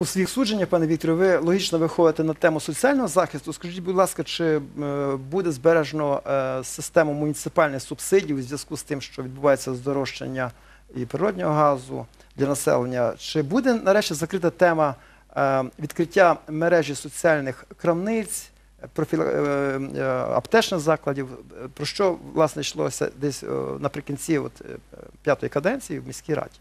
У своїх судженнях, пане Вікторе, ви логічно виходите на тему соціального захисту. Скажіть, будь ласка, чи е, буде збережено е, систему муніципальних субсидій у зв'язку з тим, що відбувається здорожчання і природнього газу для населення? Чи буде нарешті закрита тема е, відкриття мережі соціальних крамниць, аптечних закладів? Про що власне йшлося десь наприкінці п'ятої каденції в міській раді?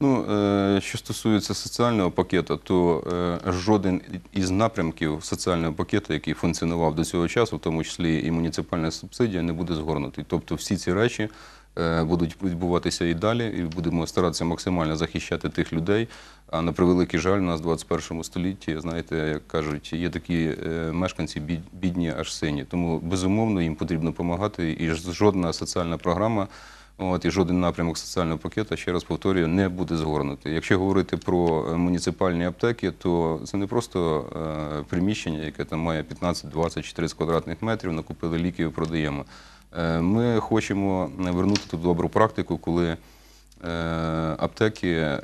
Ну, е, що стосується соціального пакету, то е, жоден із напрямків соціального пакету, який функціонував до цього часу, в тому числі і муніципальна субсидія, не буде згорнутий. Тобто всі ці речі е, будуть відбуватися і далі, і будемо старатися максимально захищати тих людей. А на превеликий жаль, у нас в 21 столітті, знаєте, як кажуть, є такі мешканці бідні аж сині. Тому безумовно їм потрібно допомагати, і жодна соціальна програма. От і жоден напрямок соціального пакету, ще раз повторюю, не буде згорнутий. Якщо говорити про е, муніципальні аптеки, то це не просто е, приміщення, яке там має 15, 20 чи 30 квадратних метрів, накупили ліків і продаємо. Е, ми хочемо вернути ту добру практику, коли е, аптеки е,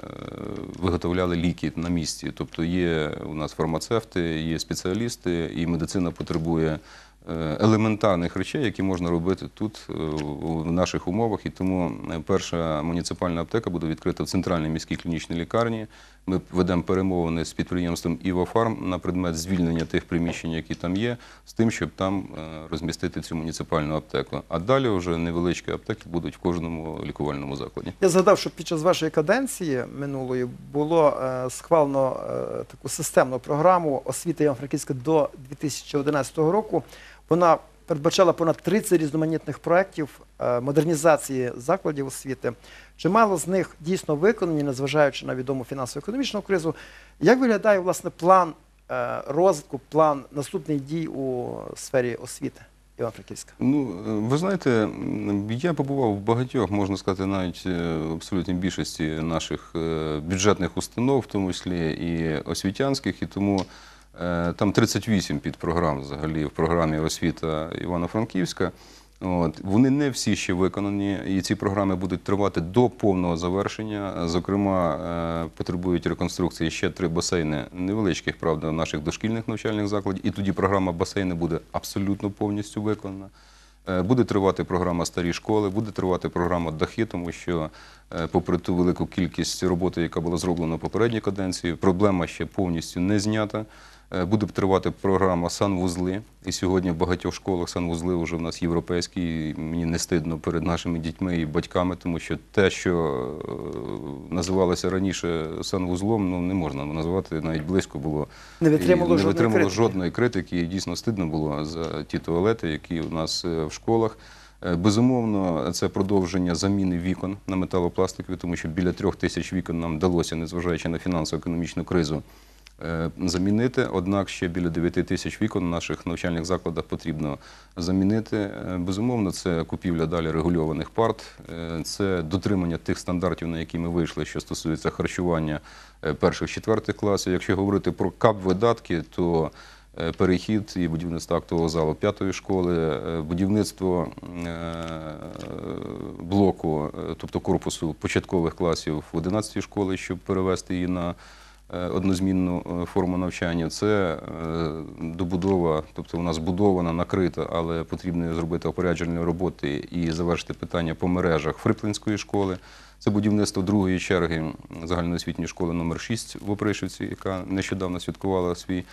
виготовляли ліки на місці. Тобто є у нас фармацевти, є спеціалісти, і медицина потребує елементарних речей, які можна робити тут, е, в наших умовах. І тому е, перша муніципальна аптека буде відкрита в центральній міській клінічній лікарні. Ми ведемо перемовини з підприємством «Івофарм» на предмет звільнення тих приміщень, які там є, з тим, щоб там е, розмістити цю муніципальну аптеку. А далі вже невеличкі аптеки будуть в кожному лікувальному закладі. Я згадав, що під час вашої каденції минулої було е, схвалено е, таку системну програму освіти Івано-Франківська до 2011 року. Вона передбачала понад 30 різноманітних проєктів е, модернізації закладів освіти. Чимало з них дійсно виконані, незважаючи на відому фінансово-економічну кризу. Як виглядає власне план е, розвитку, план наступних дій у сфері освіти Івано-Франківська? Ну, е, ви знаєте, я побував в багатьох, можна сказати, навіть абсолютній більшості наших бюджетних установ, в тому числі і освітянських, і тому там 38 підпрограм взагалі в програмі освіта Івано-Франківська. От. Вони не всі ще виконані, і ці програми будуть тривати до повного завершення. Зокрема, е, потребують реконструкції ще три басейни невеличких, правда, наших дошкільних навчальних закладів. І тоді програма басейни буде абсолютно повністю виконана. Е, Буде тривати програма старі школи, буде тривати програма дахи, тому що, е, попри ту велику кількість роботи, яка була зроблена в попередній каденції, проблема ще повністю не знята. Е, Буде тривати програма санвузли. І сьогодні в багатьох школах санвузли вже в нас європейські. І Мені не стидно перед нашими дітьми і батьками, тому що те, що е, називалося раніше санвузлом, ну не можна називати навіть близько було Не витримало і не витримало жодної критики. І дійсно стидно було за ті туалети, які у нас е, в школах. Безумовно, це продовження заміни вікон на металопластикові, тому що біля трьох тисяч вікон нам вдалося, незважаючи на фінансово-економічну кризу, замінити. Однак ще біля 9 тисяч вікон наших навчальних закладах потрібно замінити. Е, Безумовно, це купівля далі регульованих парт, е, це дотримання тих стандартів, на які ми вийшли, що стосується харчування е, перших четвертих класів. Якщо говорити про кап-видатки, то е, перехід і будівництво актового залу п'ятої школи, е, будівництво е, блоку, е, тобто корпусу початкових класів в 11 школи, щоб перевести її на е, однозмінну е, форму навчання. Це е, добудова, тобто вона збудована, накрита, але потрібно зробити опоряджені роботи і завершити питання по мережах Фриплинської школи. Це будівництво другої черги загальноосвітньої школи номер 6 в Опришівці, яка нещодавно святкувала свій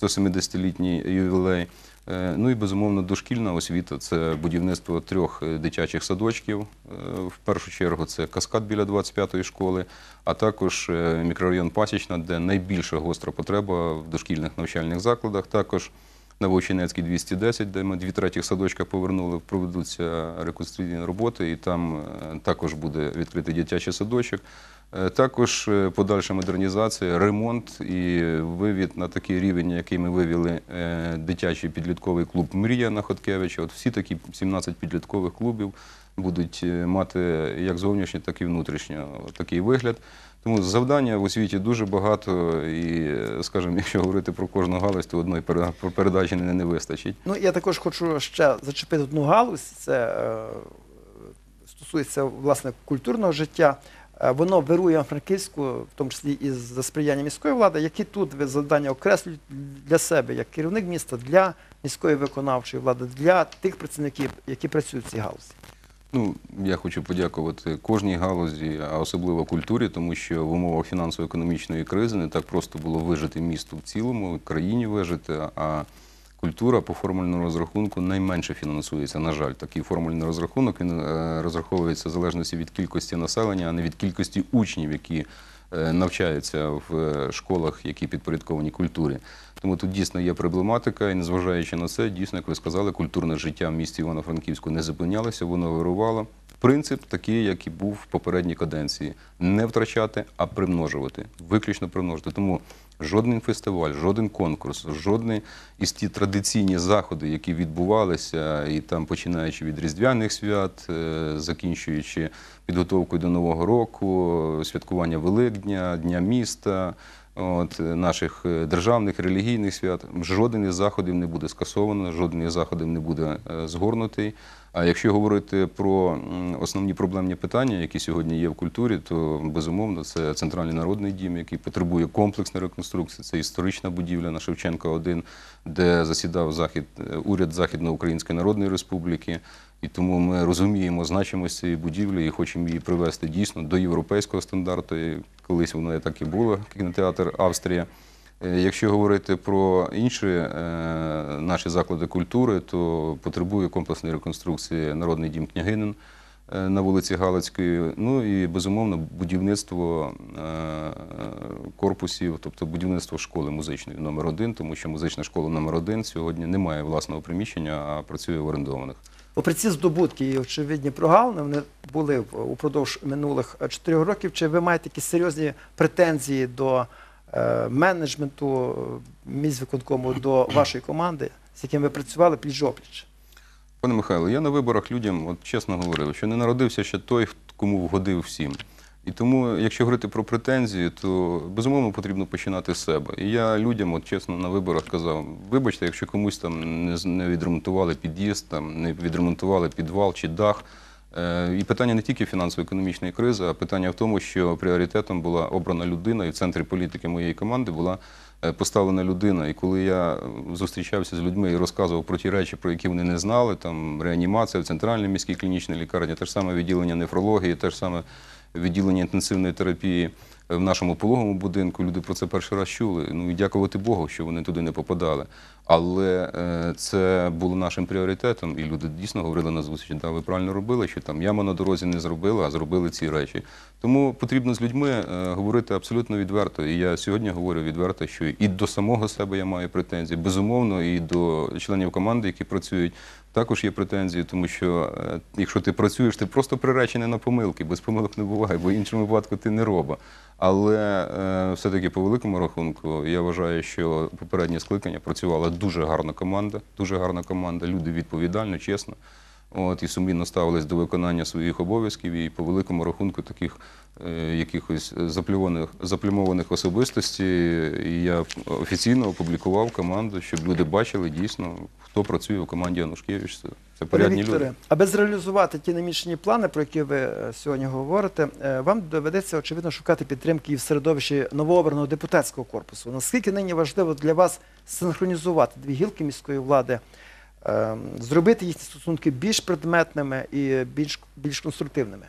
170-літній ювілей. Е, Ну і безумовно дошкільна освіта це будівництво трьох е, дитячих садочків. Е, В першу чергу це каскад біля 25-ї школи, а також мікрорайон Пасічна, де найбільша гостра потреба в дошкільних навчальних закладах. Також Новоочинецький 210, де ми дві третіх садочка повернули, проведуться реконструкційні роботи, і там також буде відкритий дитячий садочок. Е, Також е, подальша модернізація, ремонт і вивід на такий рівень, який ми вивели е, дитячий підлітковий клуб Мрія на Хоткевича. От всі такі 17 підліткових клубів будуть мати як зовнішній, так і внутрішньо такий вигляд. Тому завдання в освіті дуже багато, і, скажімо, якщо говорити про кожну галузь, то одної пере- передачі не, не вистачить. Ну, я також хочу ще зачепити одну галузь. Це е, стосується власне культурного життя. Е, воно вирує Франківську, в тому числі і за сприяння міської влади. Які тут ви завдання окреслюють для себе як керівник міста, для міської виконавчої влади, для тих працівників, які працюють в цій галузі? Ну, я хочу подякувати кожній галузі, а особливо культурі, тому що в умовах фінансово-економічної кризи не так просто було вижити місту в цілому, країні вижити, а культура по формульному розрахунку найменше фінансується. На жаль, такий формульний розрахунок він е, розраховується в залежності від кількості населення, а не від кількості учнів, які е, навчаються в е, школах, які підпорядковані культурі. Тому тут дійсно є проблематика, і незважаючи на це, дійсно, як ви сказали, культурне життя в місті Івано-Франківську не зупинялося, воно вирувало. Принцип такий, як і був в попередній каденції: не втрачати, а примножувати, виключно примножити. Тому жоден фестиваль, жоден конкурс, жодні із ті традиційні заходи, які відбувалися, і там починаючи від різдвяних свят, е, закінчуючи підготовкою до Нового року, святкування Великдня, Дня міста. От, е, наших е, державних релігійних свят жоден із заходів не буде скасовано, жоден із заходів не буде згорнутий. А якщо говорити про основні проблемні питання, які сьогодні є в культурі, то безумовно це центральний народний дім, який потребує комплексної реконструкції. Це історична будівля на Шевченка 1 де засідав захід е, уряд Західноукраїнської Народної Республіки. І тому ми розуміємо значимість цієї будівлі і хочемо її привести дійсно до європейського стандарту. І колись воно так і було, кінотеатр Австрія. Е, Якщо говорити про інші е, наші заклади культури, то потребує комплексної реконструкції Народний дім княгинин е, на вулиці Галицької. Ну і безумовно будівництво корпусів, тобто будівництво школи музичної номер один, тому що музична школа номер один сьогодні не має власного приміщення, а працює в орендованих. Попри ці здобутки і очевидні прогалини, вони були упродовж минулих чотирьох років. Чи ви маєте якісь серйозні претензії до менеджменту е, міськвиконкому, до вашої команди, з яким ви працювали пліч-опліч? Пане Михайло, я на виборах людям от чесно говорив, що не народився ще той, кому вгодив всім. І тому, якщо говорити про претензії, то безумовно потрібно починати з себе. І я людям, от чесно, на виборах казав: вибачте, якщо комусь там не, відремонтували під'їзд, не відремонтували підвал чи дах. Е, І питання не тільки фінансово-економічної кризи, а питання в тому, що пріоритетом була обрана людина, і в центрі політики моєї команди була е, поставлена людина. І коли я е, зустрічався з людьми і розказував про ті речі, про які вони не знали, там реанімація в центральній міській клінічній лікарні, те ж саме відділення нефрології, те ж саме відділення інтенсивної терапії в нашому пологовому будинку. Люди про це перший раз чули. Ну і дякувати Богу, що вони туди не попадали. Але е, це було нашим пріоритетом, і люди дійсно говорили на зустрічі, да, ви правильно робили, що там яма на дорозі не зробила, а зробили ці речі. Тому потрібно з людьми е, говорити абсолютно відверто. І я сьогодні говорю відверто, що і до самого себе я маю претензії, безумовно, і до членів команди, які працюють. Також є претензії, тому що е, якщо ти працюєш, ти просто приречений на помилки, без помилок не буває, бо в іншому випадку ти не роба. Але е, все-таки по великому рахунку я вважаю, що попереднє скликання працювала дуже гарна команда, дуже гарна команда. Люди відповідально, чесно. От, і сумлінно ставились до виконання своїх обов'язків, і по великому рахунку таких е, якихось заплюваних, заплюмованих особистостей. І я офіційно опублікував команду, щоб люди бачили дійсно, хто працює в команді Анушкевич. Це, це порядні Вікторе, люди. аби зреалізувати ті намічені плани, про які ви е, сьогодні говорите, е, вам доведеться очевидно шукати підтримки і в середовищі новообраного депутатського корпусу. Наскільки нині важливо для вас синхронізувати дві гілки міської влади, зробити їхні стосунки більш предметними і більш, більш конструктивними?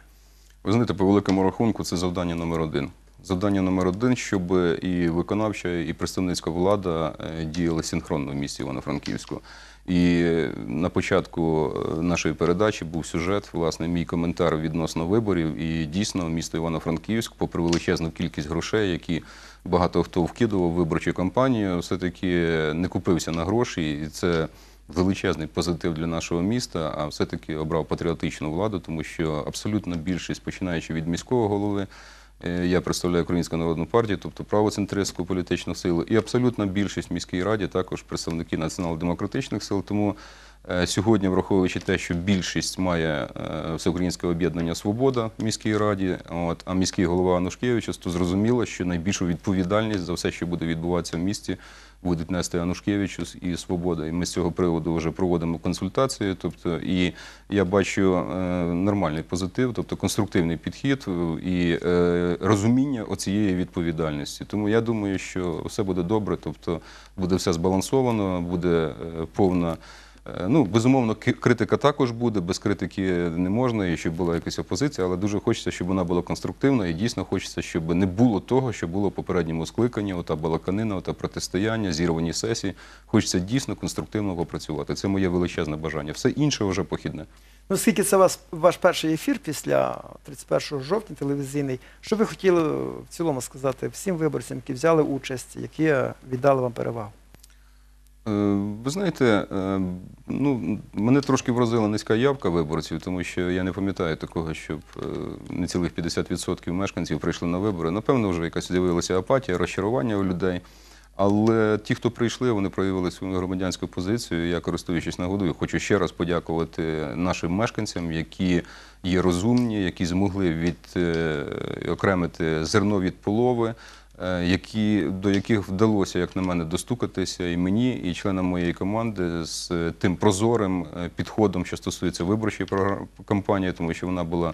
Ви знаєте, по великому рахунку це завдання номер один. Завдання номер один, щоб і виконавча, і представницька влада е, діяли синхронно в місті Івано-Франківську. І на початку е, нашої передачі був сюжет, власне, мій коментар відносно виборів. І дійсно, місто Івано-Франківськ, попри величезну кількість грошей, які багато хто вкидував в виборчу кампанію, все-таки не купився на гроші. І це величезний позитив для нашого міста, а все-таки обрав патріотичну владу, тому що абсолютна більшість, починаючи від міського голови, е, я представляю Українську народну партію, тобто правоцентристську політичну силу, і абсолютна більшість в міській раді також представники націонал-демократичних сил. Тому е, сьогодні, враховуючи те, що більшість має е, всеукраїнське об'єднання Свобода в міській раді, от, а міський голова Анушкевич, то зрозуміло, що найбільшу відповідальність за все, що буде відбуватися в місті, будуть нести Анушкевичус і Свобода. І ми з цього приводу вже проводимо консультації. Тобто, і я бачу е, нормальний позитив, тобто конструктивний підхід е, і е, розуміння оцієї відповідальності. Тому я думаю, що все буде добре, тобто буде все збалансовано, буде повна. Е, Ну, безумовно, критика також буде, без критики не можна, і щоб була якась опозиція, але дуже хочеться, щоб вона була конструктивна, і дійсно хочеться, щоб не було того, що було в попередньому скликанні, ота балаканина, ота протистояння, зірвані сесії. Хочеться дійсно конструктивно попрацювати. Це моє величезне бажання. Все інше вже похідне. Ну, оскільки це вас, ваш перший ефір після 31 жовтня телевізійний, що ви хотіли в цілому сказати всім виборцям, які взяли участь, які віддали вам перевагу? Е, Ви знаєте, е, ну, мене трошки вразила низька явка виборців, тому що я не пам'ятаю такого, щоб е, не цілих 50% мешканців прийшли на вибори. Напевно, вже якась з'явилася апатія, розчарування у людей. Але ті, хто прийшли, вони проявили свою громадянську позицію. Я, користуючись нагодою, хочу ще раз подякувати нашим мешканцям, які є розумні, які змогли від, окремити зерно від полови які, до яких вдалося, як на мене, достукатися і мені, і членам моєї команди з е, тим прозорим е, підходом, що стосується виборчої кампанії, тому що вона була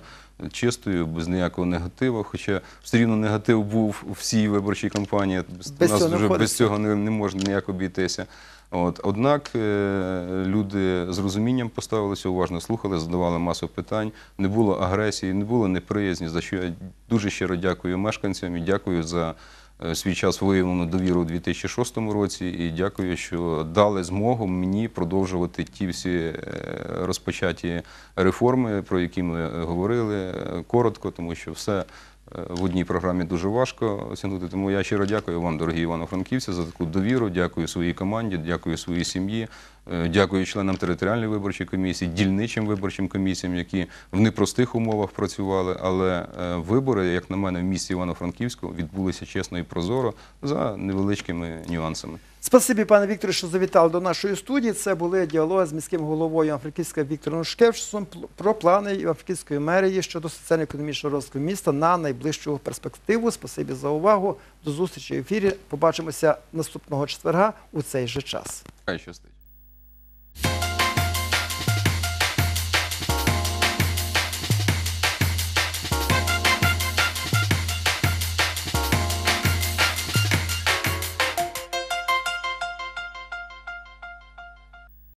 чистою, без ніякого негативу. Хоча все рівно негатив був у всій виборчій кампанії. Без нас цього вже без цього не, не можна ніяк обійтися. От, однак е, люди з розумінням поставилися, уважно слухали, задавали масу питань. Не було агресії, не було неприязні, за що я дуже щиро дякую мешканцям і дякую за е, свій час виявлену довіру у 2006 році. І дякую, що дали змогу мені продовжувати ті всі е, розпочаті реформи, про які ми говорили коротко, тому що все. Е, В одній програмі дуже важко осягнути. Тому я щиро дякую вам, дорогі Івано-Франківці, за таку довіру. Дякую своїй команді, дякую своїй сім'ї, дякую членам територіальної виборчої комісії, дільничим виборчим комісіям, які в непростих умовах працювали. Але е, вибори, як на мене, в місті Івано-Франківську відбулися чесно і прозоро за невеличкими нюансами. Спасибі, пане Вікторе, що завітали до нашої студії. Це були діалоги з міським головою Івано-Франківська Віктором Шкевчусом про плани Івано-Франківської мерії щодо соціально-економічного розвитку міста на найближчу перспективу. Спасибі за увагу. До зустрічі в ефірі. Побачимося наступного четверга у цей же час. Хай щастить.